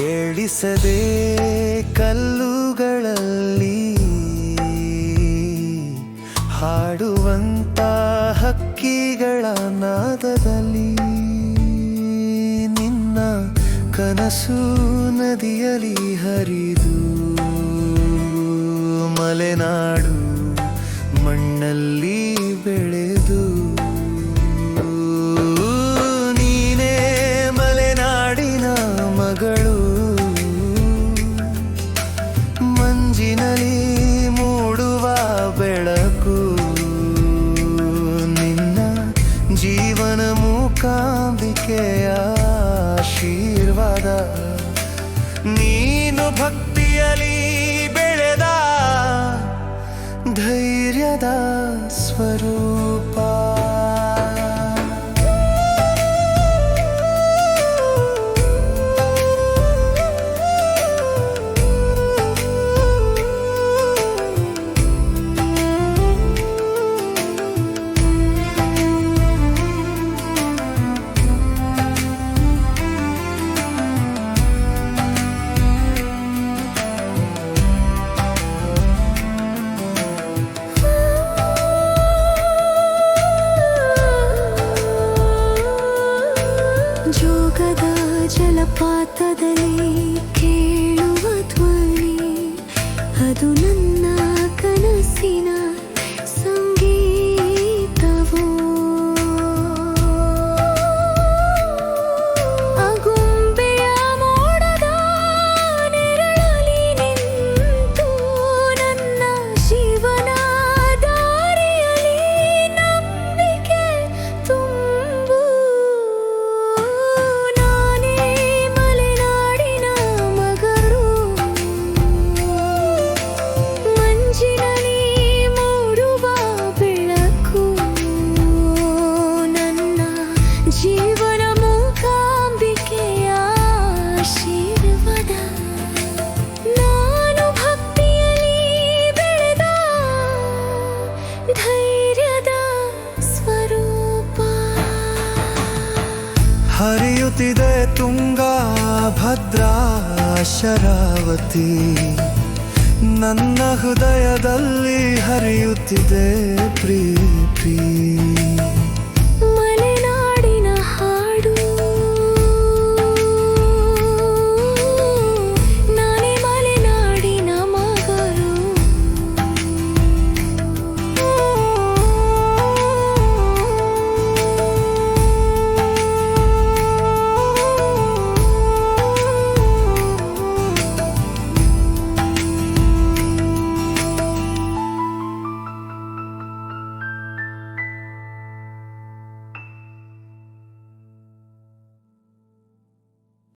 ಕೇಳಿಸದೆ ಕಲ್ಲುಗಳಲ್ಲಿ ಹಾಡುವಂತ ಹಕ್ಕಿಗಳ ನಾದದಲ್ಲಿ ನಿನ್ನ ಕನಸು ನದಿಯಲಿ ಹರಿದು ಮಲೆನಾಡು ಮಣ್ಣಲ್ಲಿ ಬೆಳೆದು ನೀನೇ ಮಲೆನಾಡಿನ ಮಗಳು. ಮೂಕಾಂಬಿಕೆಯ ಆಶೀರ್ವಾದ. ನೀನು ಭಕ್ತಿಯಲಿ ಬೆಳೆದ ಧೈರ್ಯದ ಸ್ವರೂಪ. ಜಲಪಾತದಲ್ಲಿ ಕೇಳುವ ಧ್ವನಿ ಅದು ನನ್ನ ಕನಸಿನ ಧೈರ್ಯದ ಸ್ವರೂಪ. ಹರಿಯುತ್ತಿದೆ ತುಂಗಾ ಭದ್ರಾ ಶರಾವತಿ. ನನ್ನ ಹೃದಯದಲ್ಲಿ ಹರಿಯುತ್ತಿದೆ ಪ್ರೀತಿ.